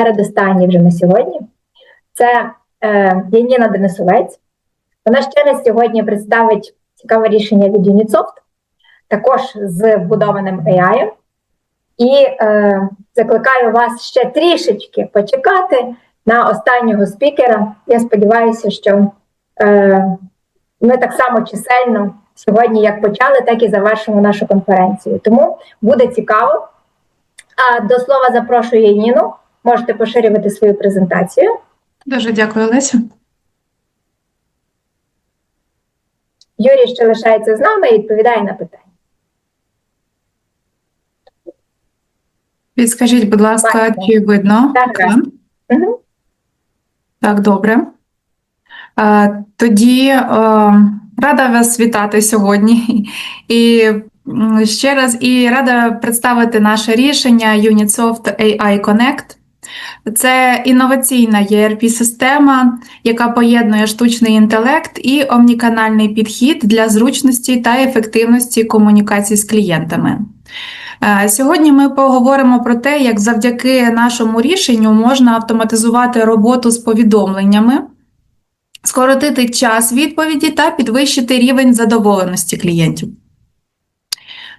передостанній вже на сьогодні. Це е, Яніна Денисовець. Вона ще раз сьогодні представить цікаве рішення від Unitsoft, також з вбудованим AI. І е, закликаю вас ще трішечки почекати на останнього спікера. Я сподіваюся, що е, ми так само чисельно сьогодні, як почали, так і завершимо нашу конференцію. Тому буде цікаво. А до слова запрошую Яніну. Можете поширювати свою презентацію. Дуже дякую, Олеся. Юрій ще лишається з нами і відповідає на питання. Підскажіть, будь ласка, чи видно? Так, екран? Так, добре. Тоді е, рада вас вітати сьогодні. І ще раз і рада представити наше рішення Unitsoft AI Connect. Це інноваційна ERP-система, яка поєднує штучний інтелект і омніканальний підхід для зручності та ефективності комунікації з клієнтами. Е, Сьогодні ми поговоримо про те, як завдяки нашому рішенню можна автоматизувати роботу з повідомленнями, скоротити час відповіді та підвищити рівень задоволеності клієнтів.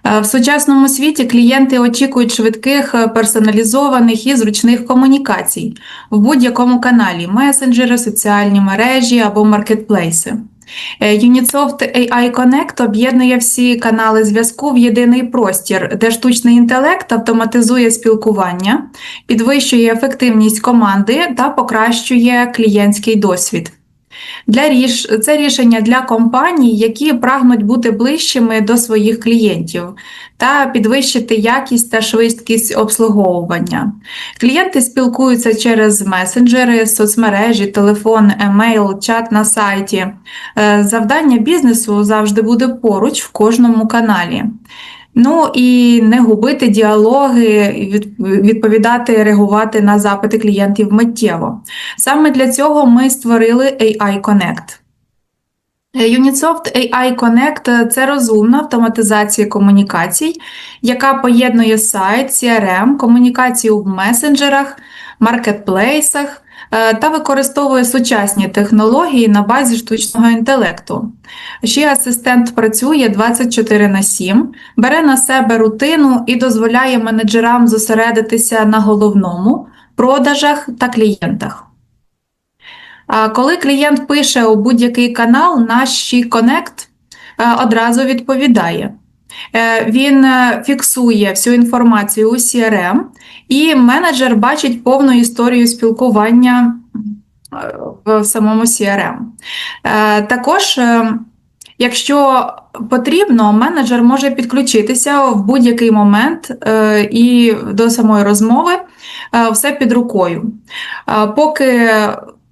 Е, В сучасному світі клієнти очікують швидких, е, персоналізованих і зручних комунікацій в будь-якому каналі месенджери, соціальні мережі або маркетплейси. Е, Unitsoft AI Connect об'єднує всі канали зв'язку в єдиний простір, де штучний інтелект автоматизує спілкування, підвищує ефективність команди та покращує клієнтський досвід. Для ріш... Це рішення для компаній, які прагнуть бути ближчими до своїх клієнтів та підвищити якість та швидкість обслуговування. Клієнти спілкуються через месенджери, соцмережі, телефон, емейл, чат на сайті. Е, Завдання бізнесу завжди буде поруч в кожному каналі. Ну і не губити діалоги, відповідати, реагувати на запити клієнтів миттєво. Саме для цього ми створили AI Connect. Unitsoft AI Connect – це розумна автоматизація комунікацій, яка поєднує сайт, CRM, комунікацію в месенджерах, маркетплейсах е, та використовує сучасні технології на базі штучного інтелекту. Ще асистент працює 24 на 7, бере на себе рутину і дозволяє менеджерам зосередитися на головному продажах та клієнтах. Коли клієнт пише у будь-який канал, наш Connect е, одразу відповідає. Е, Він е, фіксує всю інформацію у CRM, і менеджер бачить повну історію спілкування е, в самому CRM. Е, Також, якщо потрібно, менеджер може підключитися в будь-який момент і до самої розмови все під рукою. Поки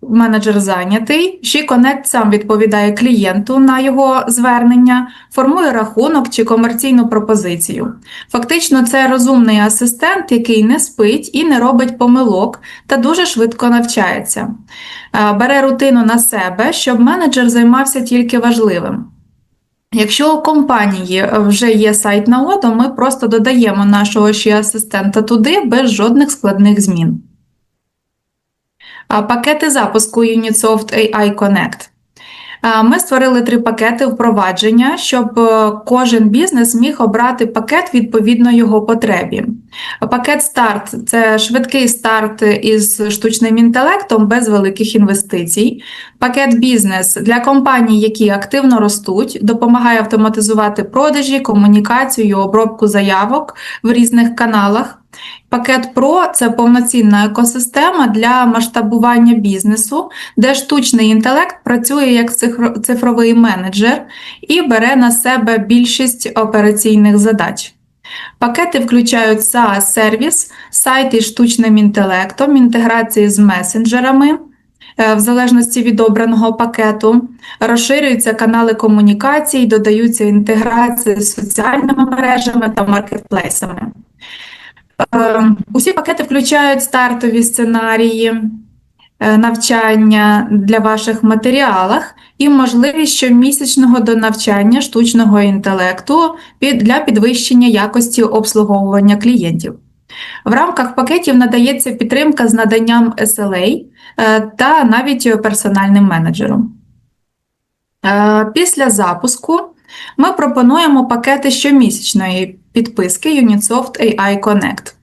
менеджер зайнятий, SheConnect сам відповідає клієнту на його звернення, формує рахунок чи комерційну пропозицію. Фактично, це розумний асистент, який не спить і не робить помилок та дуже швидко навчається. Е, Бере рутину на себе, щоб менеджер займався тільки важливим. Якщо у компанії вже є сайт на ОДО, ми просто додаємо нашого ще асистента туди без жодних складних змін. Пакети запуску Unitsoft AI Connect. Ми створили три пакети впровадження, щоб е, кожен бізнес міг обрати пакет відповідно його потребі. Пакет старт це швидкий старт із штучним інтелектом без великих інвестицій. Пакет бізнес для компаній, які активно ростуть, допомагає автоматизувати продажі, комунікацію, обробку заявок в різних каналах. Пакет Pro – це повноцінна екосистема для масштабування бізнесу, де штучний інтелект працює як цифровий менеджер і бере на себе більшість операційних задач. Пакети включають SaaS-сервіс, сайти з штучним інтелектом, інтеграції з месенджерами, е, в залежності від обраного пакету, розширюються канали комунікацій, додаються інтеграції з соціальними мережами та маркетплейсами. Е, Усі пакети включають стартові сценарії, е, навчання для ваших матеріалах і можливість щомісячного до навчання штучного інтелекту для підвищення якості обслуговування клієнтів. В рамках пакетів надається підтримка з наданням SLA е, та навіть персональним менеджером. Е, Після запуску ми пропонуємо пакети щомісячної підписки Unitsoft AI Connect.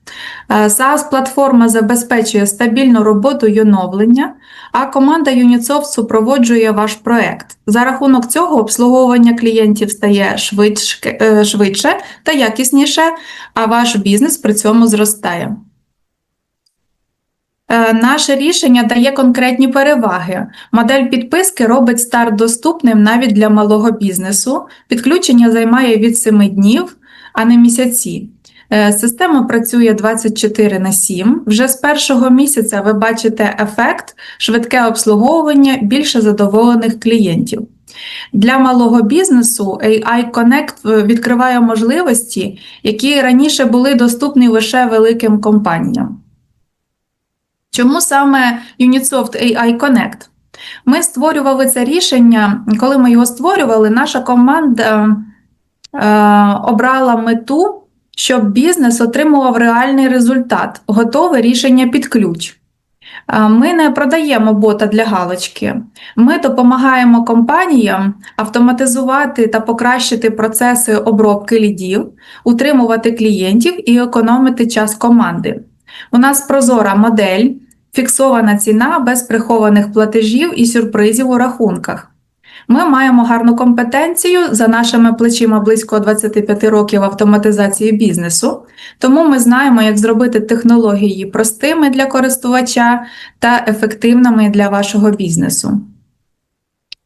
Е, SaaS-платформа забезпечує стабільну роботу й оновлення, а команда Unitsoft супроводжує ваш проект. За рахунок цього обслуговування клієнтів стає е, швидше та якісніше, а ваш бізнес при цьому зростає. Е, Наше рішення дає конкретні переваги. Модель підписки робить старт доступним навіть для малого бізнесу. Підключення займає від 7 днів, а не місяці. Е, Система працює 24 на 7. Вже з першого місяця ви бачите ефект, швидке обслуговування, більше задоволених клієнтів. Для малого бізнесу AI Connect відкриває можливості, які раніше були доступні лише великим компаніям. Чому саме Unitsoft AI Connect? Ми створювали це рішення, коли ми його створювали, наша команда е, обрала мету, щоб бізнес отримував реальний результат, готове рішення під ключ. Е, Ми не продаємо бота для галочки. Ми допомагаємо компаніям автоматизувати та покращити процеси обробки лідів, утримувати клієнтів і економити час команди. У нас прозора модель, фіксована ціна без прихованих платежів і сюрпризів у рахунках. Ми маємо гарну компетенцію за нашими плечима близько 25 років автоматизації бізнесу, тому ми знаємо, як зробити технології простими для користувача та ефективними для вашого бізнесу.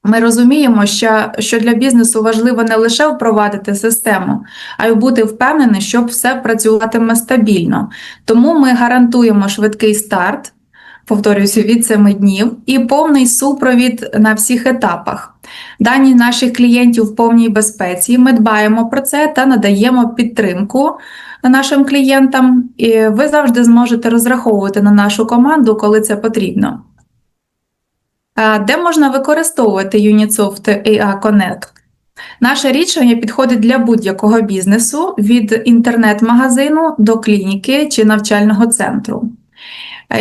Ми розуміємо, що, що для бізнесу важливо не лише впровадити систему, а й бути впевненим, що все працюватиме стабільно. Тому ми гарантуємо швидкий старт, повторююся, від 7 днів, і повний супровід на всіх етапах. Дані наших клієнтів в повній безпеці. Ми дбаємо про це та надаємо підтримку нашим клієнтам. І ви завжди зможете розраховувати на нашу команду, коли це потрібно. Де можна використовувати Unitsoft AI Connect? Наше рішення підходить для будь-якого бізнесу від інтернет-магазину до клініки чи навчального центру.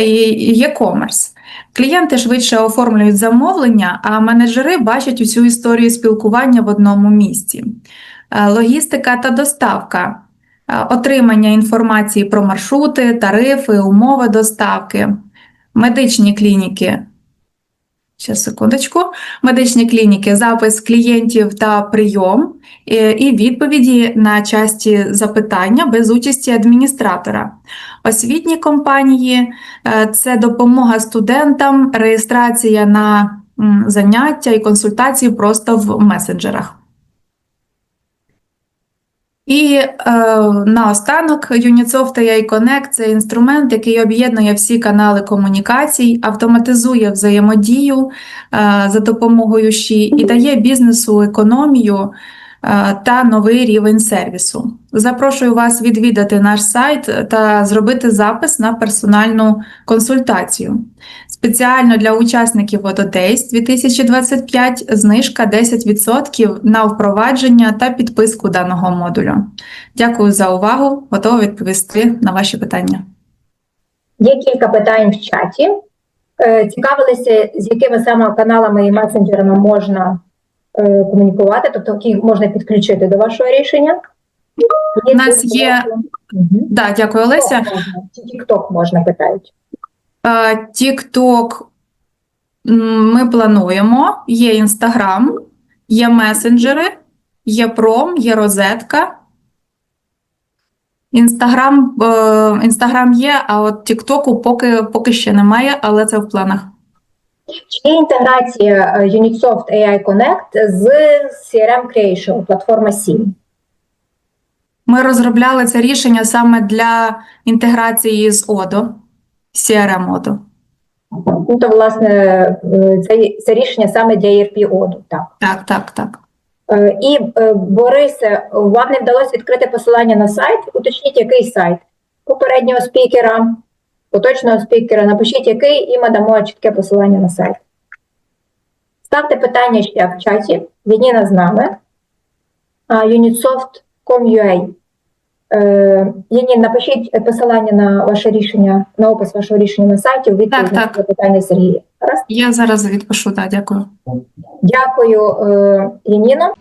E-commerce. Клієнти швидше оформлюють замовлення, а менеджери бачать усю історію спілкування в одному місці. Е, Логістика та доставка, Е, отримання інформації про маршрути, тарифи, умови доставки, медичні клініки. Ще секундочку. Медичні клініки, запис клієнтів та прийом е, і відповіді на часті запитання без участі адміністратора. Освітні компанії е, це допомога студентам, реєстрація на заняття і консультації просто в месенджерах. І е, наостанок Unitsoft AI Connect – це інструмент, який об'єднує всі канали комунікацій, автоматизує взаємодію е, за допомогою ЩІ і дає бізнесу економію е, та новий рівень сервісу. Запрошую вас відвідати наш сайт та зробити запис на персональну консультацію. Спеціально для учасників Autodays 2025 знижка 10% на впровадження та підписку даного модулю. Дякую за увагу. Готова відповісти на ваші питання. Є кілька питань в чаті. Е, Цікавилися, з якими саме каналами і месенджерами можна е, комунікувати, тобто які можна підключити до вашого рішення. У нас є- Мгм. Да, дякую, Олеся. TikTok можна питають. Е, TikTok ми плануємо, є Інстаграм, є месенджери, є пром, є розетка. Інстаграм, е, Інстаграм є, а от Тіктоку поки, поки ще немає, але це в планах. Чи є інтеграція е, Unitsoft AI Connect з CRM Creation, платформа 7? Ми розробляли це рішення саме для інтеграції з Odoo, CRM Odoo. Ну, то, власне, е, це, це рішення саме для ERP оду. Так. Так, так, так. Е, І е, Борисе, вам не вдалося відкрити посилання на сайт. Уточніть, який сайт попереднього спікера, поточного спікера. Напишіть, який, і ми дамо чітке посилання на сайт. Ставте питання ще в чаті. Відніна з нами. Unitsoft.com.ua. Е, ні, напишіть посилання на ваше рішення, на опис вашого рішення на сайті у відповідь Так, на так. запитання Сергія. Раз. Я зараз відпишу, так, дякую. Дякую, е, Яніно.